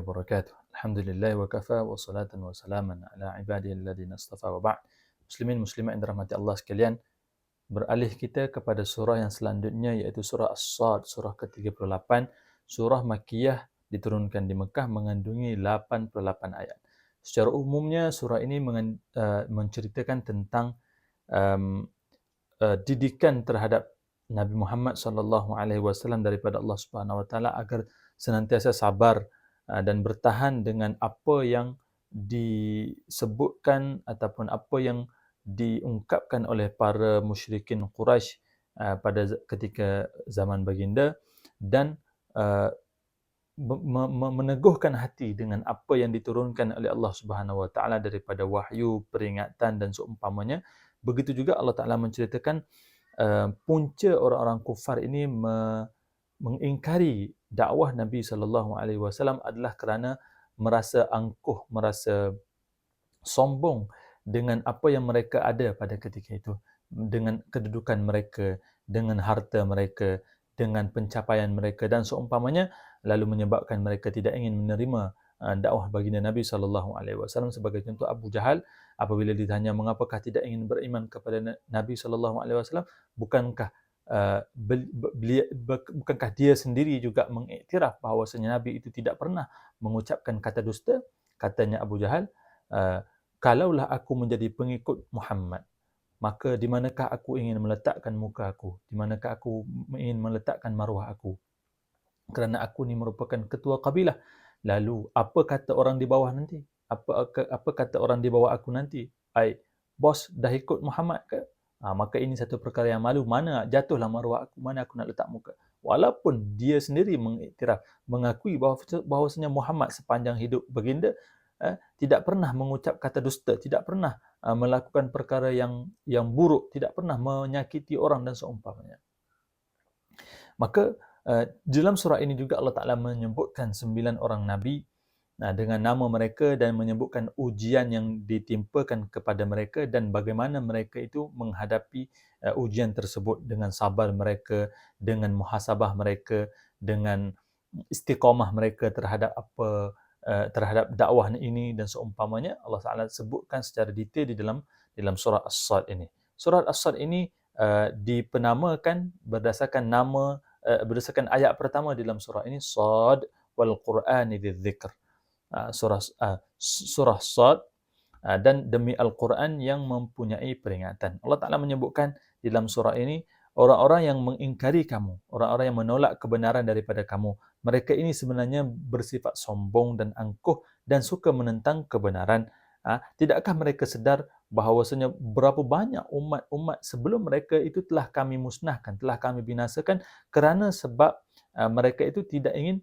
Wabarakatuh. Alhamdulillah wa kafa wa salatan wa salaman ala ibadihi alladhina astafa wa ba'd. Muslimin muslimat yang dirahmati Allah sekalian, beralih kita kepada surah yang selanjutnya iaitu surah As-Sad, surah ke-38, surah Makkiyah diturunkan di Mekah mengandungi 88 ayat. Secara umumnya surah ini uh, menceritakan tentang um, uh, didikan terhadap Nabi Muhammad sallallahu alaihi wasallam daripada Allah Subhanahu wa taala agar senantiasa sabar uh, dan bertahan dengan apa yang disebutkan ataupun apa yang diungkapkan oleh para musyrikin Quraisy uh, pada ketika zaman baginda dan uh, meneguhkan hati dengan apa yang diturunkan oleh Allah Subhanahu Wa Taala daripada wahyu, peringatan dan seumpamanya. Begitu juga Allah Taala menceritakan punca orang-orang kufar ini me- mengingkari dakwah Nabi sallallahu alaihi wasallam adalah kerana merasa angkuh, merasa sombong dengan apa yang mereka ada pada ketika itu, dengan kedudukan mereka, dengan harta mereka, dengan pencapaian mereka dan seumpamanya lalu menyebabkan mereka tidak ingin menerima uh, dakwah baginda Nabi sallallahu alaihi wasallam sebagai contoh Abu Jahal. Apabila ditanya mengapakah tidak ingin beriman kepada Nabi sallallahu alaihi wasallam? Bukankah Uh, bukankah dia sendiri juga mengiktiraf bahawasanya Nabi itu tidak pernah mengucapkan kata dusta katanya Abu Jahal uh, kalaulah aku menjadi pengikut Muhammad maka di manakah aku ingin meletakkan muka aku? Di manakah aku ingin meletakkan maruah aku? Kerana aku ni merupakan ketua kabilah. Lalu apa kata orang di bawah nanti? Apa apa kata orang di bawah aku nanti? Ai bos dah ikut Muhammad ke Ha, maka ini satu perkara yang malu. Mana jatuhlah maruah aku, mana aku nak letak muka. Walaupun dia sendiri mengiktiraf, mengakui bahawa bahawasanya Muhammad sepanjang hidup baginda eh, tidak pernah mengucap kata dusta, tidak pernah uh, melakukan perkara yang yang buruk, tidak pernah menyakiti orang dan seumpamanya. Maka uh, dalam surah ini juga Allah Ta'ala menyebutkan sembilan orang Nabi dengan nama mereka dan menyebutkan ujian yang ditimpakan kepada mereka dan bagaimana mereka itu menghadapi uh, ujian tersebut dengan sabar mereka, dengan muhasabah mereka, dengan istiqamah mereka terhadap apa uh, terhadap dakwah ini dan seumpamanya Allah Taala sebutkan secara detail di dalam dalam surah As-Sad ini. Surah As-Sad ini uh, dipenamakan berdasarkan nama uh, berdasarkan ayat pertama dalam surah ini Sad wal Qur'ani dzikr. Ah, surah uh, surah Sad uh, dan demi Al-Quran yang mempunyai peringatan. Allah Taala menyebutkan dalam surah ini orang-orang yang mengingkari kamu, orang-orang yang menolak kebenaran daripada kamu. Mereka ini sebenarnya bersifat sombong dan angkuh dan suka menentang kebenaran. Tidakkah mereka sedar bahawasanya berapa banyak umat-umat sebelum mereka itu telah kami musnahkan, telah kami binasakan kerana sebab mereka itu tidak ingin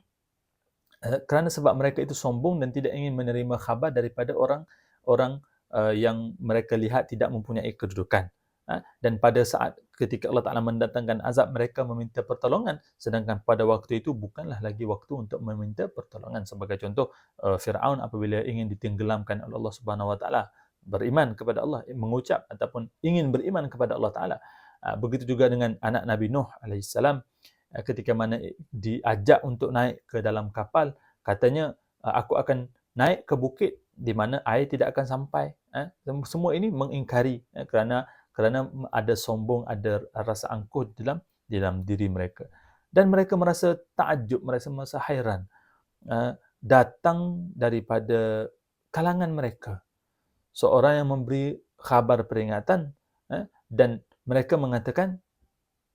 kerana sebab mereka itu sombong dan tidak ingin menerima khabar daripada orang orang uh, yang mereka lihat tidak mempunyai kedudukan. Uh, dan pada saat ketika Allah Ta'ala mendatangkan azab, mereka meminta pertolongan. Sedangkan pada waktu itu bukanlah lagi waktu untuk meminta pertolongan. Sebagai contoh, uh, Fir'aun apabila ingin ditenggelamkan oleh Allah Subhanahu Wa Ta'ala, beriman kepada Allah, mengucap ataupun ingin beriman kepada Allah Ta'ala. Uh, begitu juga dengan anak Nabi Nuh alaihissalam. Eh, ketika mana diajak untuk naik ke dalam kapal katanya eh, aku akan naik ke bukit di mana air tidak akan sampai. Eh, semua ini mengingkari kerana kerana ada sombong ada rasa angkuh dalam dalam diri mereka. Dan mereka merasa takjub merasa merasa hairan datang daripada kalangan mereka. Seorang yang memberi khabar peringatan dan mereka mengatakan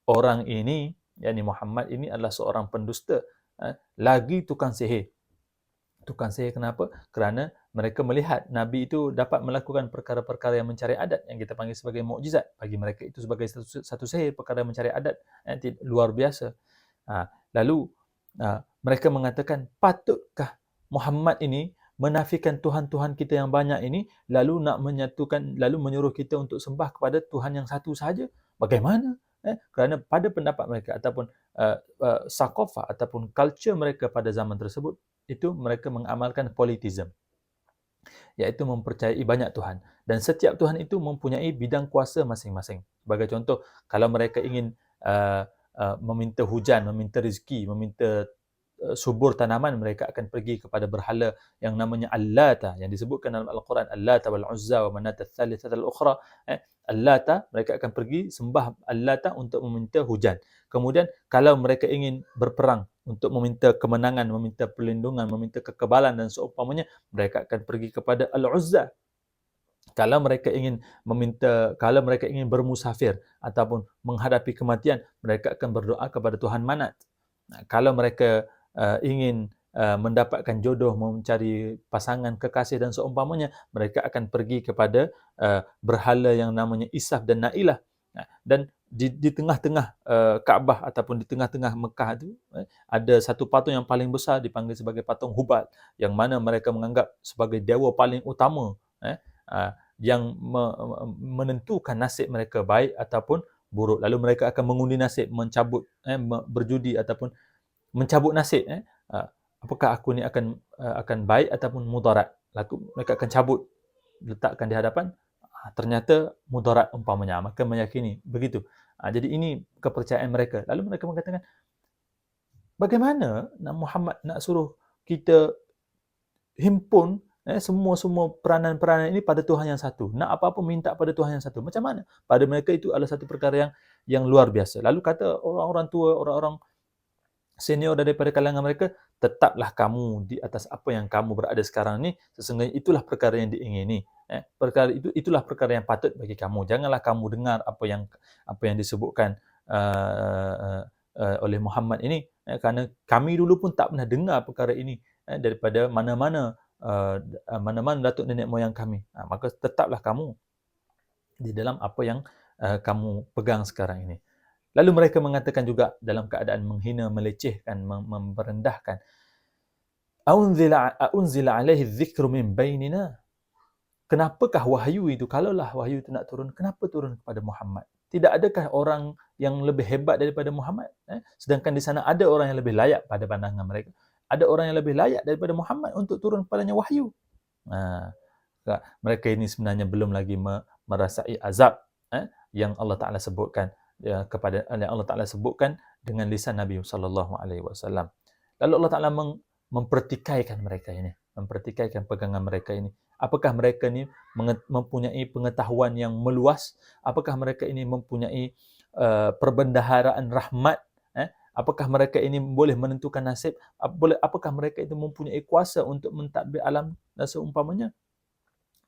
orang ini yakni Muhammad ini adalah seorang pendusta ha? lagi tukang sihir. Tukang sihir kenapa? Kerana mereka melihat nabi itu dapat melakukan perkara-perkara yang mencari adat yang kita panggil sebagai mukjizat. Bagi mereka itu sebagai satu, satu sihir perkara mencari adat yang luar biasa. Ha, lalu ha, mereka mengatakan patutkah Muhammad ini menafikan tuhan-tuhan kita yang banyak ini lalu nak menyatukan lalu menyuruh kita untuk sembah kepada Tuhan yang satu saja bagaimana eh, kerana pada pendapat mereka ataupun uh, uh, sakofa ataupun culture mereka pada zaman tersebut itu mereka mengamalkan politism. Iaitu mempercayai banyak Tuhan. Dan setiap Tuhan itu mempunyai bidang kuasa masing-masing. Sebagai contoh kalau mereka ingin uh, uh, meminta hujan meminta rezeki meminta subur tanaman mereka akan pergi kepada berhala yang namanya Allata yang disebutkan dalam Al-Quran Allata wal Uzza wa Manat ats-tsalitsah al-ukhra eh, Allata mereka akan pergi sembah Allata untuk meminta hujan. Kemudian kalau mereka ingin berperang untuk meminta kemenangan meminta perlindungan meminta kekebalan dan seumpamanya mereka akan pergi kepada Al-Uzza. Kalau mereka ingin meminta kalau mereka ingin bermusafir ataupun menghadapi kematian mereka akan berdoa kepada Tuhan Manat. Kalau mereka uh, ingin uh, mendapatkan jodoh mencari pasangan kekasih dan seumpamanya mereka akan pergi kepada uh, berhala yang namanya Isaf dan Nailah. Dan di, di tengah-tengah uh, Kaabah ataupun di tengah-tengah Mekah itu eh, ada satu patung yang paling besar dipanggil sebagai patung Hubal yang mana mereka menganggap sebagai dewa paling utama eh, uh, yang me- menentukan nasib mereka baik ataupun buruk. Lalu mereka akan mengundi nasib mencabut eh, berjudi ataupun mencabut nasib eh, uh, apakah aku ni akan uh, akan baik ataupun mudarat lalu mereka akan cabut letakkan di hadapan uh, ternyata mudarat umpamanya maka meyakini begitu uh, jadi ini kepercayaan mereka lalu mereka mengatakan bagaimana nak Muhammad nak suruh kita himpun Eh, semua-semua peranan-peranan ini pada Tuhan yang satu. Nak apa-apa minta pada Tuhan yang satu. Macam mana? Pada mereka itu adalah satu perkara yang yang luar biasa. Lalu kata orang-orang tua, orang-orang senior daripada kalangan mereka, tetaplah kamu di atas apa yang kamu berada sekarang ni. Sesungguhnya itulah perkara yang diingini. Eh, perkara itu itulah perkara yang patut bagi kamu. Janganlah kamu dengar apa yang apa yang disebutkan uh, uh, oleh Muhammad ini. Eh, kerana kami dulu pun tak pernah dengar perkara ini eh, daripada mana-mana Uh, mana-mana datuk nenek moyang kami. Uh, maka tetaplah kamu di dalam apa yang uh, kamu pegang sekarang ini. Lalu mereka mengatakan juga dalam keadaan menghina, melecehkan, mem- merendahkan. Aunzila aunzila alaihi dzikru min bainina. Kenapakah wahyu itu kalaulah wahyu itu nak turun, kenapa turun kepada Muhammad? Tidak adakah orang yang lebih hebat daripada Muhammad? Eh? Sedangkan di sana ada orang yang lebih layak pada pandangan mereka ada orang yang lebih layak daripada Muhammad untuk turun kepadanya wahyu. Ha, mereka ini sebenarnya belum lagi merasai azab eh, yang Allah Taala sebutkan ya, kepada yang Allah Taala sebutkan dengan lisan Nabi sallallahu alaihi wasallam. Lalu Allah Taala mem- mempertikaikan mereka ini, mempertikaikan pegangan mereka ini. Apakah mereka ini mempunyai pengetahuan yang meluas? Apakah mereka ini mempunyai uh, perbendaharaan rahmat apakah mereka ini boleh menentukan nasib boleh apakah mereka itu mempunyai kuasa untuk mentadbir alam dan seumpamanya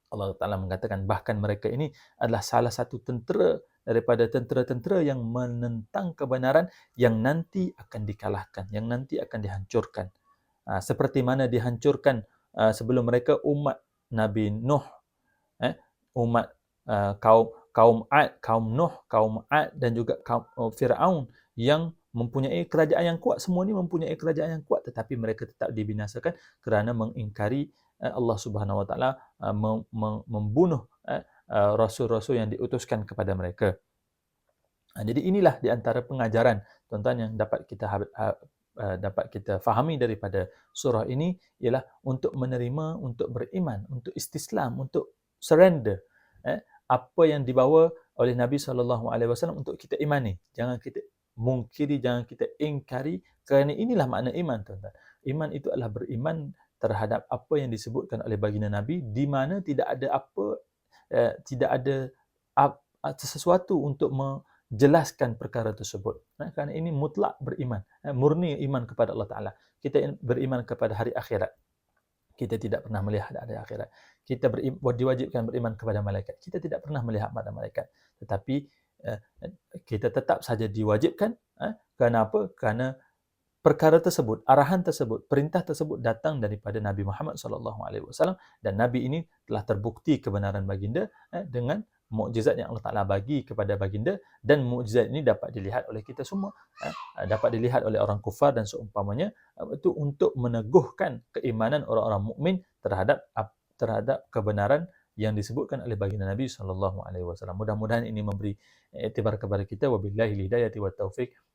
Allah Taala mengatakan bahkan mereka ini adalah salah satu tentera daripada tentera-tentera yang menentang kebenaran yang nanti akan dikalahkan yang nanti akan dihancurkan. Ha, seperti mana dihancurkan uh, sebelum mereka umat Nabi Nuh eh umat uh, kaum kaum Ad kaum Nuh kaum Ad dan juga kaum uh, Firaun yang mempunyai kerajaan yang kuat. Semua ni mempunyai kerajaan yang kuat tetapi mereka tetap dibinasakan kerana mengingkari eh, Allah Subhanahu Wa Taala eh, membunuh rasul-rasul yang diutuskan kepada mereka. Jadi inilah di antara pengajaran tuan-tuan yang dapat kita dapat kita fahami daripada surah ini ialah untuk menerima, untuk beriman, untuk istislam, untuk surrender apa yang dibawa oleh Nabi sallallahu alaihi wasallam untuk kita imani. Jangan kita mungkiri jangan kita ingkari kerana inilah makna iman tuan-tuan. Iman itu adalah beriman terhadap apa yang disebutkan oleh baginda Nabi di mana tidak ada apa eh, tidak ada sesuatu untuk menjelaskan perkara tersebut. Nah, kerana ini mutlak beriman, eh, murni iman kepada Allah Taala. Kita beriman kepada hari akhirat. Kita tidak pernah melihat hari akhirat. Kita beriman, diwajibkan beriman kepada malaikat. Kita tidak pernah melihat pada malaikat. Tetapi Eh, kita tetap saja diwajibkan eh, kerana apa? Kerana perkara tersebut, arahan tersebut, perintah tersebut datang daripada Nabi Muhammad sallallahu alaihi wasallam dan nabi ini telah terbukti kebenaran baginda eh, dengan mukjizat yang Allah Taala bagi kepada baginda dan mukjizat ini dapat dilihat oleh kita semua dapat dilihat oleh orang kufar dan seumpamanya itu untuk meneguhkan keimanan orang-orang mukmin terhadap terhadap kebenaran yang disebutkan oleh baginda Nabi sallallahu alaihi wasallam. Mudah-mudahan ini memberi iktibar kepada kita wabillahi hidayati wat taufik.